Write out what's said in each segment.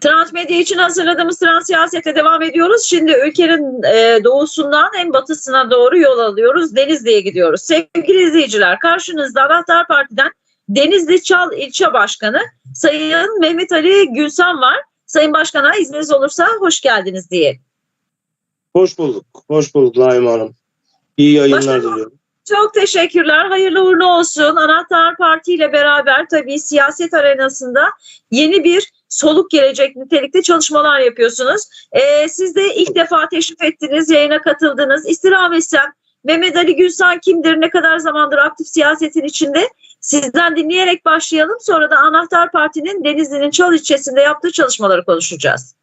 Transmedya için hazırladığımız trans siyasete devam ediyoruz. Şimdi ülkenin e, doğusundan en batısına doğru yol alıyoruz. Denizli'ye gidiyoruz. Sevgili izleyiciler karşınızda Anahtar Parti'den Denizli Çal İlçe Başkanı Sayın Mehmet Ali Gülsan var. Sayın Başkan'a izniniz olursa hoş geldiniz diye. Hoş bulduk. Hoş bulduk Naim Hanım. İyi yayınlar Başkanım. diliyorum. Çok teşekkürler. Hayırlı uğurlu olsun. Anahtar Parti ile beraber tabii siyaset arenasında yeni bir soluk gelecek nitelikte çalışmalar yapıyorsunuz. Ee, siz de ilk defa teşrif ettiniz, yayına katıldınız. İstirham etsem Mehmet Ali Gülsan kimdir, ne kadar zamandır aktif siyasetin içinde? Sizden dinleyerek başlayalım. Sonra da Anahtar Parti'nin Denizli'nin Çal ilçesinde yaptığı çalışmaları konuşacağız.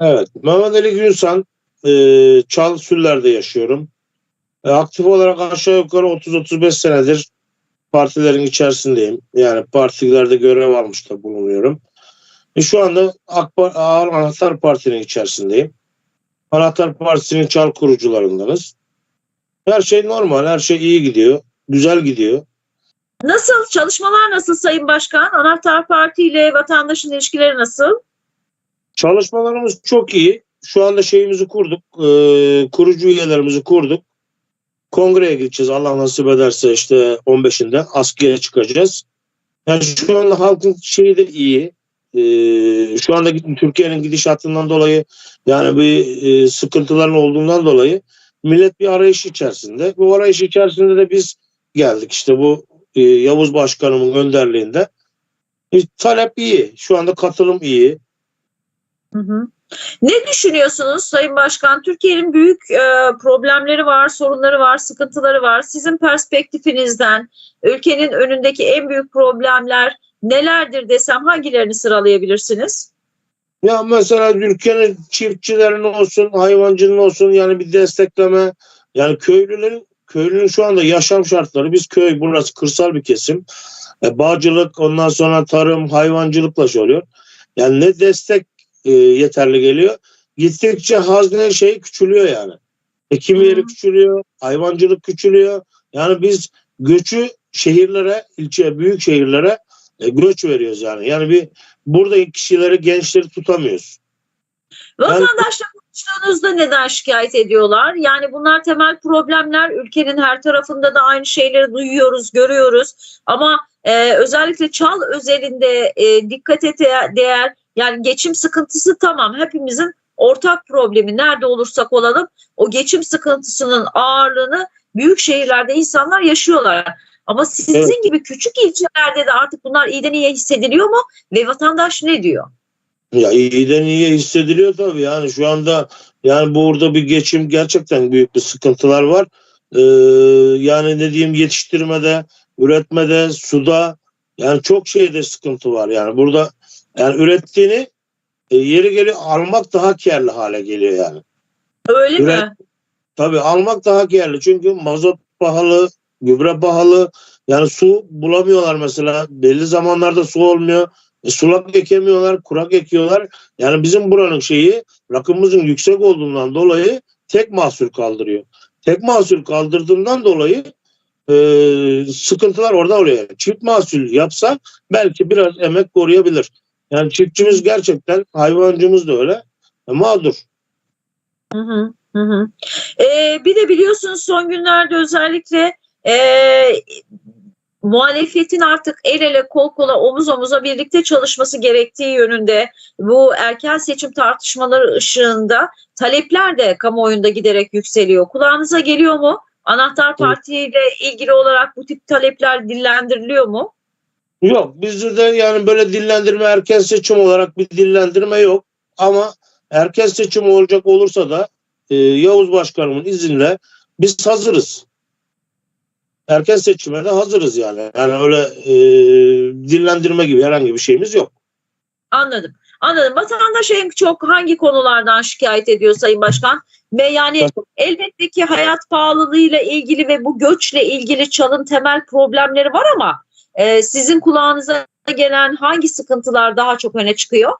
Evet. Mehmet Ali Günsan e, Çal Süller'de yaşıyorum. E, aktif olarak aşağı yukarı 30-35 senedir partilerin içerisindeyim. Yani partilerde görev almış da bulunuyorum. E, şu anda Akbar, Anahtar Parti'nin içerisindeyim. Anahtar Partisi'nin Çal kurucularındanız. Her şey normal, her şey iyi gidiyor. Güzel gidiyor. Nasıl? Çalışmalar nasıl Sayın Başkan? Anahtar Parti ile vatandaşın ilişkileri nasıl? Çalışmalarımız çok iyi. Şu anda şeyimizi kurduk. e, kurucu üyelerimizi kurduk. Kongreye gideceğiz. Allah nasip ederse işte 15'inde askıya çıkacağız. Yani şu anda halkın şeyi de iyi. E, şu anda Türkiye'nin gidişatından dolayı yani bir e, sıkıntıların olduğundan dolayı millet bir arayış içerisinde. Bu arayış içerisinde de biz geldik. İşte bu e, Yavuz Başkanımın önderliğinde. E, talep iyi. Şu anda katılım iyi. Hı hı. Ne düşünüyorsunuz Sayın Başkan? Türkiye'nin büyük e, problemleri var, sorunları var, sıkıntıları var. Sizin perspektifinizden ülkenin önündeki en büyük problemler nelerdir desem hangilerini sıralayabilirsiniz? Ya mesela ülkenin çiftçilerin olsun, hayvancının olsun yani bir destekleme. Yani köylülerin köylünün şu anda yaşam şartları biz köy burası kırsal bir kesim. E, bağcılık ondan sonra tarım, hayvancılıkla şey oluyor. Yani ne destek e, yeterli geliyor. Gittikçe hazne şey küçülüyor yani. Ekim yeri küçülüyor, hayvancılık küçülüyor. Yani biz göçü şehirlere, ilçe, büyük şehirlere e, veriyoruz yani. Yani bir burada kişileri, gençleri tutamıyoruz. Vatandaşla konuştuğunuzda neden şikayet ediyorlar? Yani bunlar temel problemler. Ülkenin her tarafında da aynı şeyleri duyuyoruz, görüyoruz. Ama e, özellikle Çal özelinde e, dikkate değer yani geçim sıkıntısı tamam hepimizin ortak problemi nerede olursak olalım o geçim sıkıntısının ağırlığını büyük şehirlerde insanlar yaşıyorlar. Ama sizin Evet. gibi küçük ilçelerde de artık bunlar iyiden iyiye hissediliyor mu? Ve vatandaş ne diyor? Ya iyiden iyiye hissediliyor tabii yani şu anda yani burada bir geçim gerçekten büyük bir sıkıntılar var. Ee, yani ne diyeyim yetiştirmede, üretmede, suda yani çok şeyde sıkıntı var yani burada yani ürettiğini e, yeri geliyor almak daha karlı hale geliyor yani. Öyle Üret- mi? Tabii almak daha karlı çünkü mazot pahalı, gübre pahalı. Yani su bulamıyorlar mesela. Belli zamanlarda su olmuyor. E, sulak ekemiyorlar, kurak ekiyorlar. Yani bizim buranın şeyi rakımımızın yüksek olduğundan dolayı tek mahsul kaldırıyor. Tek mahsul kaldırdığından dolayı e, sıkıntılar orada oluyor. Çift mahsul yapsa belki biraz emek koruyabilir. Yani çiftçimiz gerçekten hayvancımız da öyle. E, mağdur. Hı hı, hı hı. Ee, bir de biliyorsunuz son günlerde özellikle e, muhalefetin artık el ele kol kola omuz omuza birlikte çalışması gerektiği yönünde bu erken seçim tartışmaları ışığında talepler de kamuoyunda giderek yükseliyor. Kulağınıza geliyor mu? Anahtar Parti ile ilgili olarak bu tip talepler dillendiriliyor mu? Yok bizde de yani böyle dillendirme erken seçim olarak bir dillendirme yok. Ama erken seçim olacak olursa da e, Yavuz Başkanımın izinle biz hazırız. Erken seçime de hazırız yani. Yani öyle e, dillendirme gibi herhangi bir şeyimiz yok. Anladım. Anladım. Vatandaş en çok hangi konulardan şikayet ediyor Sayın Başkan? Ve yani elbette ki hayat pahalılığıyla ilgili ve bu göçle ilgili çalın temel problemleri var ama e, sizin kulağınıza gelen hangi sıkıntılar daha çok öne çıkıyor?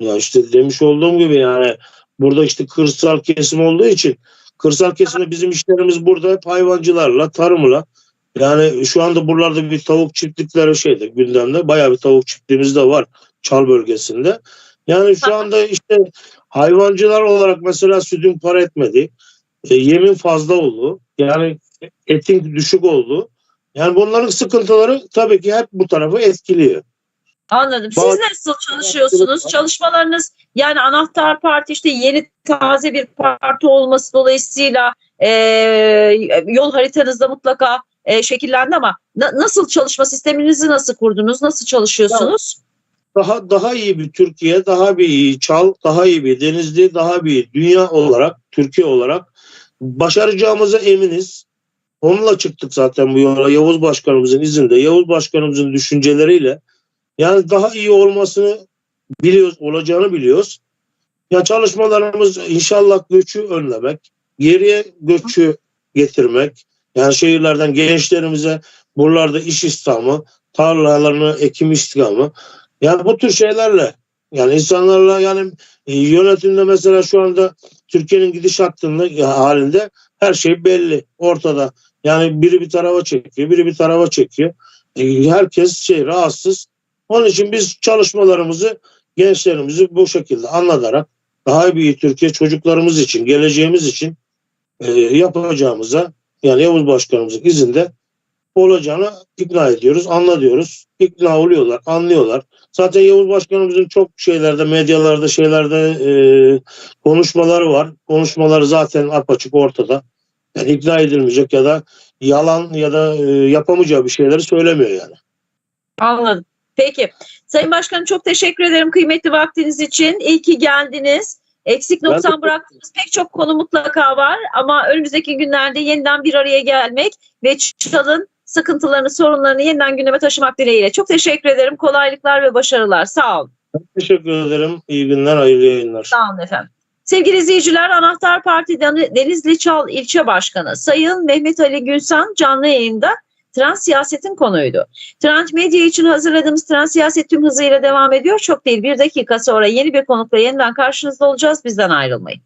Ya işte demiş olduğum gibi yani burada işte kırsal kesim olduğu için kırsal kesimde bizim işlerimiz burada hep hayvancılarla, tarımla. Yani şu anda buralarda bir tavuk çiftlikleri şeyde gündemde bayağı bir tavuk çiftliğimiz de var. Çal bölgesinde. Yani şu anda işte hayvancılar olarak mesela sütün para etmedi. E, yemin fazla oldu. Yani etin düşük oldu. Yani bunların sıkıntıları tabii ki hep bu tarafı etkiliyor. Anladım. Siz Bazı- nasıl çalışıyorsunuz? Çalışmalarınız yani anahtar parti işte yeni taze bir parti olması dolayısıyla e, yol haritanızda mutlaka e, şekillendi ama na- nasıl çalışma sisteminizi nasıl kurdunuz? Nasıl çalışıyorsunuz? daha daha iyi bir Türkiye, daha bir iyi Çal, daha iyi bir Denizli, daha bir dünya olarak, Türkiye olarak başaracağımıza eminiz. Onunla çıktık zaten bu yola Yavuz Başkanımızın izinde, Yavuz Başkanımızın düşünceleriyle. Yani daha iyi olmasını biliyoruz, olacağını biliyoruz. Ya çalışmalarımız inşallah göçü önlemek, geriye göçü getirmek. Yani şehirlerden gençlerimize buralarda iş istihdamı, tarlalarını ekim istihdamı. Yani bu tür şeylerle yani insanlarla yani e, yönetimde mesela şu anda Türkiye'nin gidiş hattında halinde her şey belli ortada. Yani biri bir tarafa çekiyor, biri bir tarafa çekiyor. E, herkes şey rahatsız. Onun için biz çalışmalarımızı gençlerimizi bu şekilde anlatarak daha iyi Türkiye çocuklarımız için, geleceğimiz için e, yapacağımıza yani Yavuz Başkanımızın izinde olacağını ikna ediyoruz, anlatıyoruz. İkna oluyorlar, anlıyorlar. Zaten Yavuz Başkanımızın çok şeylerde, medyalarda, şeylerde e, konuşmaları var. Konuşmaları zaten apaçık ortada. Yani ikna edilmeyecek ya da yalan ya da e, yapamayacağı bir şeyleri söylemiyor yani. Anladım. Peki. Sayın Başkanım çok teşekkür ederim kıymetli vaktiniz için. İyi ki geldiniz. Eksik noksan bıraktığınız pek çok konu mutlaka var ama önümüzdeki günlerde yeniden bir araya gelmek ve Çal'ın sıkıntılarını, sorunlarını yeniden gündeme taşımak dileğiyle. Çok teşekkür ederim. Kolaylıklar ve başarılar. Sağ olun. Teşekkür ederim. İyi günler, hayırlı yayınlar. Sağ olun efendim. Sevgili izleyiciler, Anahtar Parti Den- Denizli Çal İlçe Başkanı Sayın Mehmet Ali Gülsan canlı yayında trans siyasetin konuydu. Trans Medya için hazırladığımız trans siyaset tüm hızıyla devam ediyor. Çok değil bir dakika sonra yeni bir konukla yeniden karşınızda olacağız. Bizden ayrılmayın.